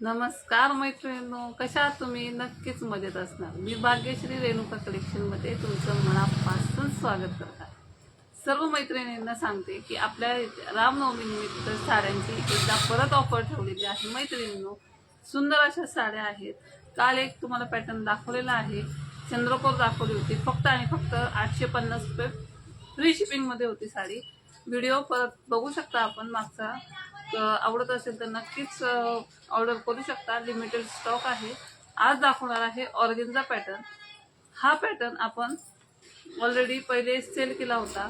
नमस्कार मैत्रिणींनो कशा आहात तुम्ही? नक्कीच मजेत असणार. मी भाग्यश्री रेणुका कलेक्शनमध्ये तुमचं मनापासून स्वागत करतात सर्व मैत्रिणींना सांगते की आपल्या रामनवमीनिमित्त साड्यांची एकदा परत ऑफर ठेवलेली आहे. मैत्रिणींनो सुंदर अशा साड्या आहेत. काल एक तुम्हाला पॅटर्न दाखवलेला आहे. चंद्रकोर दाखवली होती. फक्त आणि फक्त आठशे पन्नास रुपये फ्री शिपिंगमध्ये होती साडी. व्हिडिओ परत बघू शकता आपण मागचा आवडत असेल तर नक्कीच ऑर्डर करू शकता. लिमिटेड स्टॉक आहे. आज दाखवणार आहे ऑर्गेन्झा पॅटर्न हा पॅटर्न आपण ऑलरेडी पहिले सेल केला होता.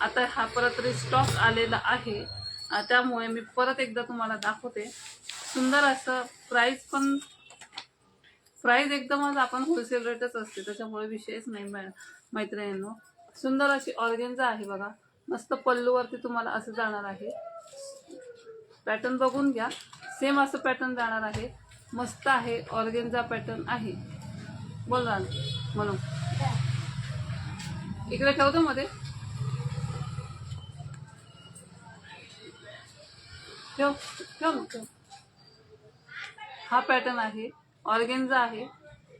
आता हा परत रिस्टॉक आलेला आहे. त्यामुळे मी परत एकदा तुम्हाला दाखवते. सुंदर असं प्राईस पण प्राईज एकदमच आपण होलसेल रेटच असते. त्याच्यामुळे विषयच नाही मैत्रिणींनो. सुंदर अशी ऑर्गेन्झा आहे बघा. मस्त पल्लूवरती तुम्हाला असं जाणार आहे. पॅटर्न बघून घ्या. सेम असं पॅटर्न जाणार आहे. मस्त आहे. ऑर्गेन्झा पॅटर्न आहे. बोल म्हणून. इकडे ठेवतो मध्ये. ठेव. ठेव ना. ठेव हा पॅटर्न आहे. ऑर्गेन्झा आहे.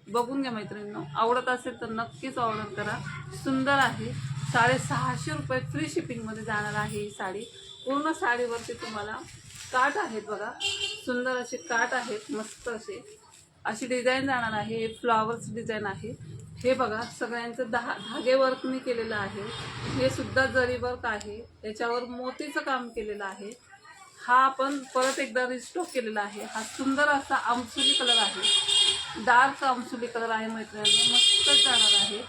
बघून घ्या मैत्रिणींनो. आवडत असेल तर नक्कीच ऑर्डर करा. सुंदर आहे. साडेसहाशे रुपये फ्री शिपिंगमध्ये जाणार आहे ही साडी. पूर्ण साडीवरती तुम्हाला काठ आहेत बघा. सुंदर असे काठ आहेत मस्त असे. अशी डिझाईन जाणार आहे. हे फ्लॉवर्स डिझाईन आहे. हे बघा सगळ्यांचं दहा धागे वर्कनी केलेलं आहे. हे सुद्धा जरी वर्क आहे याच्यावर मोतीचं काम केलेलं आहे. हा आपण परत एकदा रिस्टॉक केलेला आहे. हा सुंदर असा आमसुली कलर आहे. डार्क आमसुली कलर आहे मैत्रिणींना. मस्त जाणार आहे.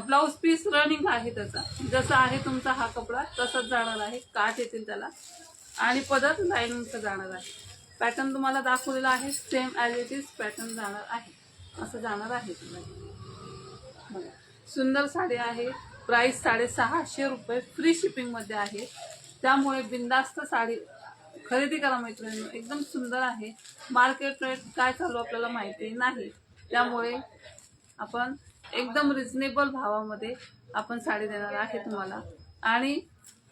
ब्लाऊज पीस रनिंग आहे त्याचा. जसा आहे तुमचा हा कपडा तसाच जाणार आहे. काठ येतील त्याला. आणि पदर लाईनिंगचं जाणार आहे. पॅटर्न तुम्हाला दाखवलेला आहे same as it is pattern जाणार आहे. असं जाणार आहे तुम्हाला सुंदर साडी आहे प्राईस साडेसहाशे रुपये फ्री शिपिंगमध्ये आहे. त्यामुळे बिंदास्त साडी खरेदी करा मैत्रिणी एकदम सुंदर आहे. मार्केट रेट काय चालू आपल्याला माहिती नाही. त्यामुळे आपण एकदम रिजनेबल भावामध्ये आपण साडी देणार आहे तुम्हाला. आणि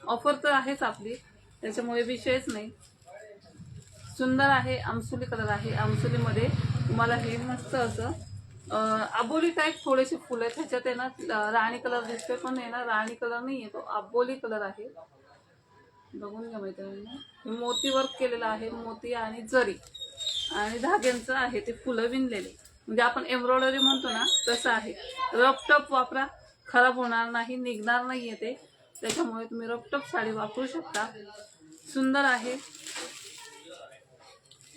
ऑफर तर आहेच आपली. त्याच्यामुळे विषयच नाही. सुंदर आहे आमसुली कलर आहे. आमसुलीमध्ये तुम्हाला हे मस्त असं आबोली काय थोडेसे फुलं आहेत. ह्याच्यात आहे ना राणी कलर दिसतोय पण आहे ना राणी कलर नाही आहे तो आबोली कलर आहे. बघून घ्या मैत्रिणींनो मोती वर्क केलेलं आहे मोती आणि जरी. आणि धाग्यांचं आहे ते फुलं विणलेले. म्हणजे आपण एम्ब्रॉयडरी म्हणतो ना तसं आहे. रपटप वापरा. खराब होणार नाही निघणार नाहीये ते. त्याच्यामुळे तुम्ही रपटप साडी वापरू शकता. सुंदर आहे.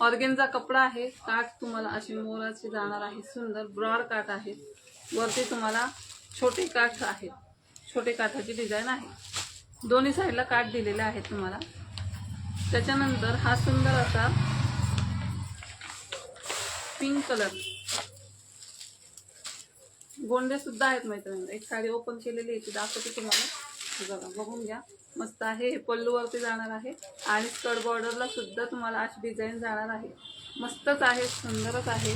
ऑर्गेनचा कपडा आहे. काठ तुम्हाला अशी मोराची जाणार आहे. सुंदर ब्रॉड काठ आहे. वरती तुम्हाला छोटे काठ आहेत. छोटे काठाची डिझाईन आहे. दोन्ही साईडला काठ दिलेले आहेत तुम्हाला. त्याच्यानंतर हा सुंदर असा पिंक कलर गोंडे सुद्धा आहेत मैत्रिणी. एक साडी ओपन केलेली आहे ती दाखवते तुम्हाला. बघा बघून घ्या. मस्त आहे हे पल्लूवरती जाणार आहे. आणि स्कर्ट बॉर्डरला सुद्धा तुम्हाला अशी डिझाईन जाणार आहे. मस्तच आहे सुंदरच आहे.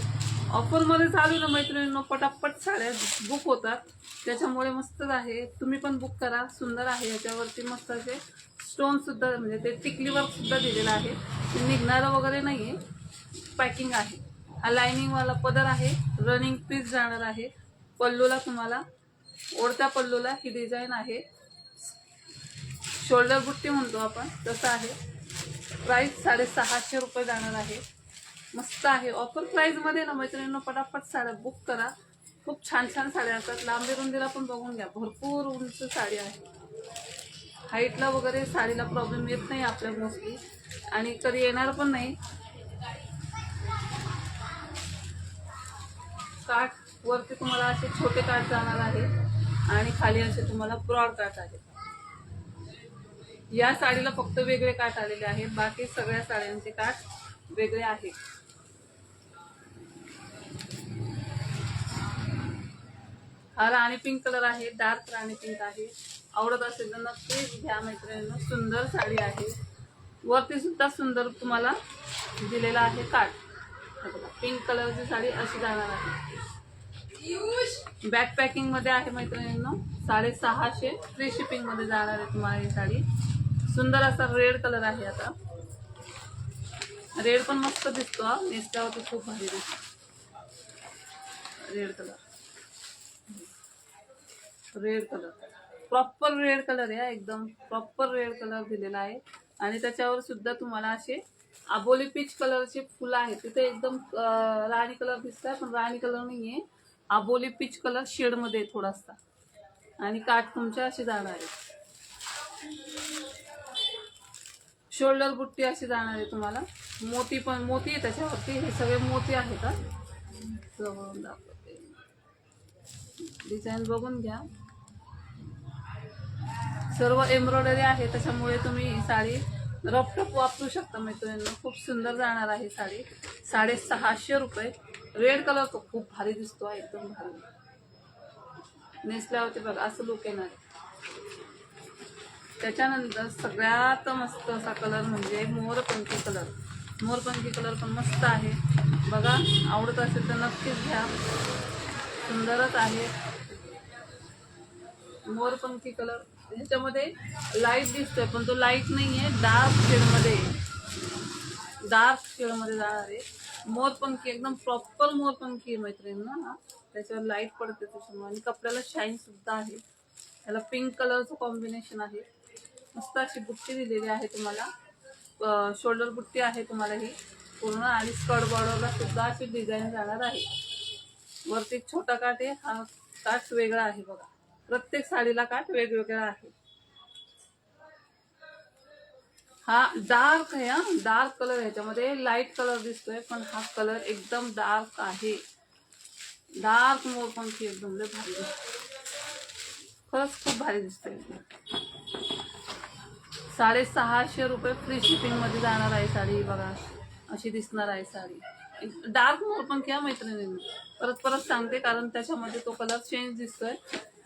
ऑफरमध्ये चालू ना मैत्रिणींनो पटापट साड्या बुक होतात. त्याच्यामुळे मस्तच आहे. तुम्ही पण बुक करा सुंदर आहे. याच्यावरती मस्त असे स्टोनसुद्धा म्हणजे ते टिकली दिलेलं आहे. ते निघणारं वगैरे नाही आहे पॅकिंग आहे. लायनिंगवाला पदर आहे. रनिंग पीस जाणार आहे. पल्लूला तुम्हाला ओढत्या पल्लूला ही डिझाईन आहे. शोल्डर बुट्टी म्हणतो आपण तसं आहे. प्राईस साडेसहाशे रुपये जाणार आहे. मस्त आहे. ऑफर प्राईजमध्ये ना मैत्रिणींना पटापट साड्या बुक करा. खूप छान छान साड्या असतात. लांबी रुंदीला पण बघून घ्या. भरपूर उंच साडी आहे. हाईटला वगैरे साडीला प्रॉब्लेम येत नाही आपल्या मोस्टली आणि कधी येणार पण नाही. काठ वरती तुम्हाला असे छोटे काठ जाणार आहे. आणि खाली असे तुम्हाला ब्रॉड काठ आहे या साडीला फक्त वेगळे काठ आलेले आहेत. बाकी सगळ्या साड्यांचे काठ वेगळे आहेत. हा राणी पिंक कलर आहे. डार्क राणी पिंक आहे. आवडत असेल तर नक्कीच घ्या मैत्रिणींना. सुंदर साडी आहे. वरती सुद्धा सुंदर तुम्हाला दिलेला आहे काठ. पिंक कलरची साडी अशी जाणार आहे. बॅक पॅकिंगमध्ये आहे मैत्रिणींना. साडेसहाशे फ्री शिपिंगमध्ये जाणार आहे तुम्हाला ही साडी. सुंदर असा रेड कलर आहे आता. रेड पण मस्त दिसतो हा. नेसल्यावरती खूप भारी दिसतो. Red colour. Red colour. Proper red colour आहे एकदम प्रॉपर रेड कलर दिलेला आहे. आणि त्याच्यावर सुद्धा तुम्हाला असे आबोली पीच कलरचे फुलं आहेत. तिथे एकदम राणी कलर दिसतात पण राणी कलर नाहीये. आबोली पीच कलर शेडमध्ये आहे थोडासा. आणि काठ तुमच्या असे जाणार आहेत शोल्डर बुट्टी अशी जाणार आहे तुम्हाला. मोती पण मोती आहे त्याच्यावरती. हे सगळे मोती आहेत जवळून दाखवते. डिझाईन बघून घ्या. सर्व एम्ब्रॉयडरी आहे त्याच्यामुळे तुम्ही ही साडी रपटप वापरू शकता मैत्रिणींना. खूप सुंदर जाणार आहे साडी. साडेसहाशे रुपये. रेड कलर तो खूप भारी दिसतो आहे एकदम भारी. नेसल्यावरती बघा असं लुक येणार. आहे. त्याच्यानंतर सगळ्यात मस्त असा कलर म्हणजे मोरपंखी कलर. मोरपंखी कलर पण मस्त आहे. बघा आवडत असेल तर नक्कीच घ्या. सुंदरच आहे. मोरपंखी कलर. ह्याच्यामध्ये लाइट दिसतोय पण तो लाइट नाही आहे. डार्क शेडमध्ये डार्क शेडमध्ये जाणार आहे. मोरपंखी एकदम प्रॉपर मोरपंखी आहे मैत्रिणींना त्याच्यावर लाइट पडते त्याच्यामुळे. आणि कपड्याला शाईन सुद्धा आहे. त्याला पिंक कलरचं कॉम्बिनेशन आहे. मस्त अशी बुट्टी दिलेली आहे तुम्हाला. शोल्डर बुट्टी आहे तुम्हाला ही. पूर्ण आणि स्कर्ट बॉर्डरला सुद्धा अशी डिझाईन जाणार आहे. वरती एक छोटा काठ आहे हा काठ वेगळा आहे बघा. प्रत्येक साडीला काठ वेगवेगळा आहे. हा डार्क आहे हा. डार्क कलर ह्याच्यामध्ये लाइट कलर दिसतोय पण हा कलर एकदम डार्क आहे. डार्क मोरपंखी एकदम लय भारी खरंच खूप भारी दिसतोय. साडेसहाशे रुपये फ्री शिपिंगमध्ये जाणार आहे साडी बघा. अशी दिसणार आहे साडी. डार्क मोरपंखी घ्या मैत्रिणींनी. परत परत सांगते कारण त्याच्यामध्ये तो कलर चेंज दिसतोय.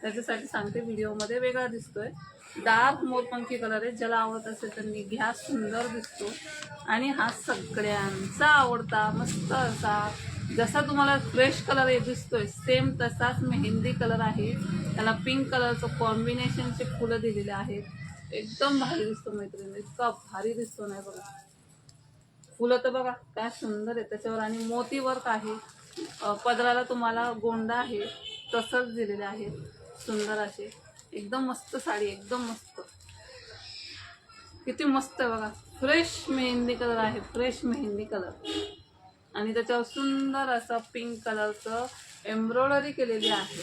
त्याच्यासाठी सांगते व्हिडिओमध्ये वेगळा दिसतोय. डार्क मोरपंखी कलर आहे. ज्याला आवडत असेल त्यांनी घ्या सुंदर दिसतो. आणि हा सगळ्यांचा आवडता मस्त असा. जसा तुम्हाला फ्रेश कलर दिसतोय सेम तसाच मेहंदी कलर आहे. त्याला पिंक कलरचं कॉम्बिनेशनचे फुलं दिलेले आहेत. एकदम भारी दिसतो मैत्रिणी इतका भारी दिसतो नाही बघा. फुलं तर बघा काय सुंदर आहे त्याच्यावर आणि मोती वर्क आहे पदराला तुम्हाला गोंडा आहे तसंच दिलेले आहेत सुंदर असे. एकदम मस्त साडी एकदम मस्त. किती मस्त आहे बघा. फ्रेश मेहंदी कलर आहे फ्रेश मेहंदी कलर. आणि त्याच्यावर सुंदर असं पिंक कलरचं एम्ब्रॉयडरी केलेली आहे.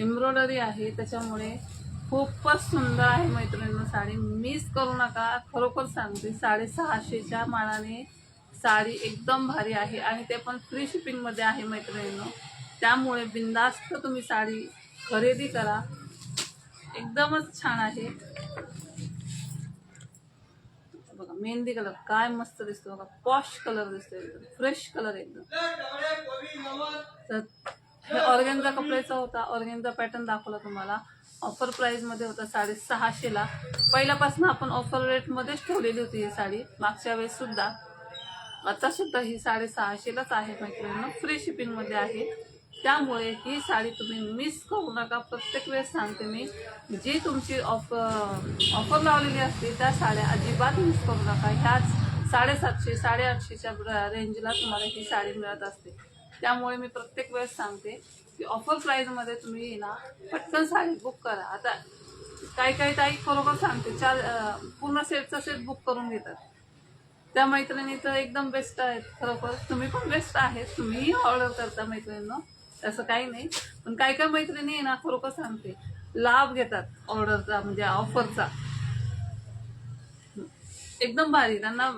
एम्ब्रॉयडरी आहे त्याच्यामुळे खूपच सुंदर आहे मैत्रिणींना साडी. मिस करू नका. खरोखर सांगते साडेसहाशेच्या मानाने साडी एकदम भारी आहे आणि ते पण फ्री शिपिंगमध्ये आहे मैत्रिणींनो. त्यामुळे बिंदास्त तुम्ही साडी खरेदी करा. एकदमच छान आहे. बघा मेहंदी कलर काय मस्त दिसतो बघा. पॉश कलर दिसतो एकदम. फ्रेश कलर एकदम. तर हे ऑर्गेनचा कपड्याचा होता. ऑर्गेनचा पॅटर्न दाखवला तुम्हाला. ऑफर प्राईजमध्ये होता साडे सहाशेला पहिल्यापासून आपण ऑफर रेटमध्येच ठेवलेली होती ही साडी. मागच्या वेळेस सुद्धा. आता सुद्धा ही साडे सहाशेलाच आहे मैत्रिणींनो. फ्री शिपिंगमध्ये आहे. त्यामुळे ही साडी तुम्ही मिस करू नका. प्रत्येक वेळेस सांगते मी. जी तुमची ऑफर ऑफर लावलेली असते त्या साड्या अजिबात मिस करू नका. ह्याच साडेसातशे साडेआठशेच्या रेंजला तुम्हाला ही साडी मिळत असते. त्यामुळे मी प्रत्येक वेळेस सांगते की ऑफर प्राईजमध्ये तुम्ही ना पटकन साडी बुक करा. आता काही काही ताई खरोखर सांगते चार पूर्ण सेटचा सेट बुक करून घेतात. त्या मैत्रिणी तर एकदम बेस्ट आहेत खरोखर. तुम्ही पण बेस्ट आहेत. तुम्हीही ऑर्डर करता मैत्रिणींनो. असं काही नाही. पण काही काही मैत्रिणी ना खरोखर सांगते लाभ घेतात ऑर्डरचा म्हणजे ऑफरचा एकदम भारी. त्यांना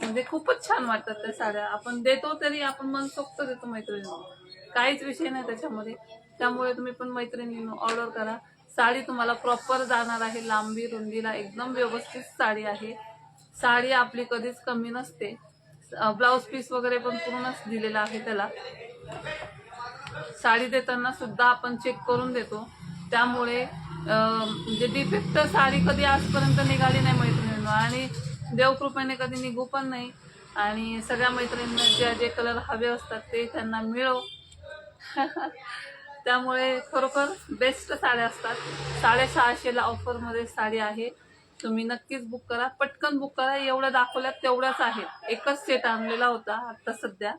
म्हणजे खूपच छान वाटतात त्या साड्या. आपण देतो तरी आपण मनसोक्त देतो मैत्रिणी काहीच विषय नाही त्याच्यामध्ये. त्यामुळे तुम्ही पण मैत्रिणी ऑर्डर करा. साडी तुम्हाला प्रॉपर जाणार आहे. लांबी रुंदीला एकदम व्यवस्थित साडी आहे. साडी आपली कधीच कमी नसते. ब्लाऊज पीस वगैरे पण पूर्णच दिलेला आहे त्याला. साडी देताना सुद्धा आपण चेक करून देतो. त्यामुळे म्हणजे डिफेक्ट साडी कधी आजपर्यंत निघाली नाही मैत्रिणींनो. आणि देवकृपेने कधी निघू पण नाही. आणि सगळ्या मैत्रिणींना ज्या जे कलर हवे असतात ते त्यांना मिळो त्यामुळे खरोखर बेस्ट साड्या असतात. साडेसहाशेला ऑफरमध्ये साडी आहे. तुम्ही नक्कीच बुक करा. पटकन बुक करा. एवढ्या दाखवल्यात तेवढ्याच आहेत. एकच सेट आणलेला होता आता सध्या.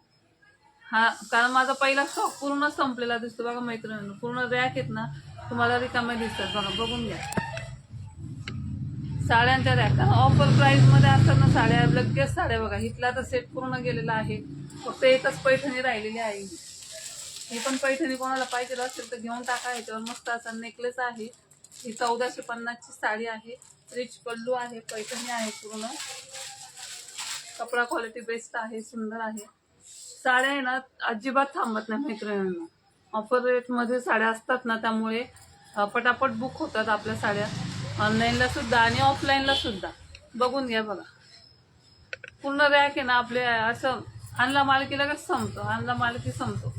हा कारण माझा पहिला स्टॉक पूर्ण संपलेला दिसतो बघा मैत्रिणींना. पूर्ण रॅक आहेत ना. तुम्हाला रिकामे दिसतात. बघा बघून घ्या. साड्यांच्या रॅक ऑफर प्राईजमध्ये असताना असतात ना साड्या लगेच साड्या बघा. इथला तर सेट पूर्ण गेलेला आहे. फक्त एकच पैठणी राहिलेली आहे. ही. पण पैठणी कोणाला पाहिजे असेल तर घेऊन टाका. याच्यावर मस्त असा नेकलेस आहे. ही चौदाशे पन्नासची साडी आहे. रिच पल्लू आहे. पैठणी आहे पूर्ण. कपडा क्वालिटी बेस्ट आहे. सुंदर आहे. साड्या आहे ना अजिबात थांबत नाही मैत्रिणींना. ऑफर रेटमध्ये साड्या असतात ना त्यामुळे पटापट बुक होतात आपल्या साड्या. ऑनलाईनला सुद्धा आणि ऑफलाईनला सुद्धा. बघून घ्या बघा. पूर्ण रॅक आहे ना आपले असं आणला मालकी लगेच संपतो. आणला मालकी संपतो.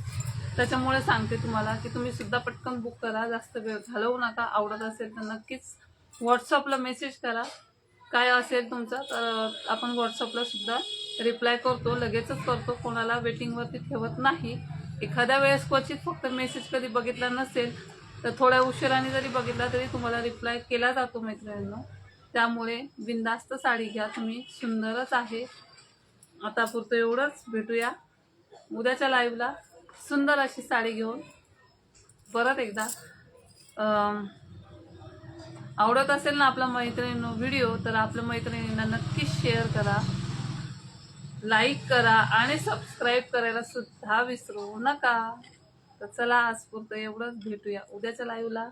त्याच्यामुळे सांगते तुम्हाला की तुम्ही सुद्धा पटकन बुक करा. जास्त वेळ घालवू नका. आवडत असेल तर नक्कीच व्हॉट्सअपला मेसेज करा. काय असेल तुमचा तर आपण व्हॉट्सअपला सुद्धा रिप्लाय करतो. लगेचच करतो. कोणाला वेटिंगवरती ठेवत नाही. एखाद्या वेळेस क्वचित फक्त मेसेज कधी बघितला नसेल तर थोड्या उशिराने जरी बघितला तरी तुम्हाला रिप्लाय केला जातो मैत्रिणींनो त्यामुळे बिंदास्त साडी घ्या तुम्ही. सुंदरच आहे. आता पुरतं एवढंच भेटूया. उद्याच्या लाईव्हला सुंदर अशी साडी घेऊन परत एकदा आवडत असेल ना आपला मैत्रिणींनो व्हिडिओ तर आपल्या मैत्रिणींना नक्कीच शेअर करा. लाईक करा आणि सबस्क्राईब करायला सुद्धा विसरू नका. तर चला आज पुरतं एवढंच भेटूया. उद्याच्या लाईव्हला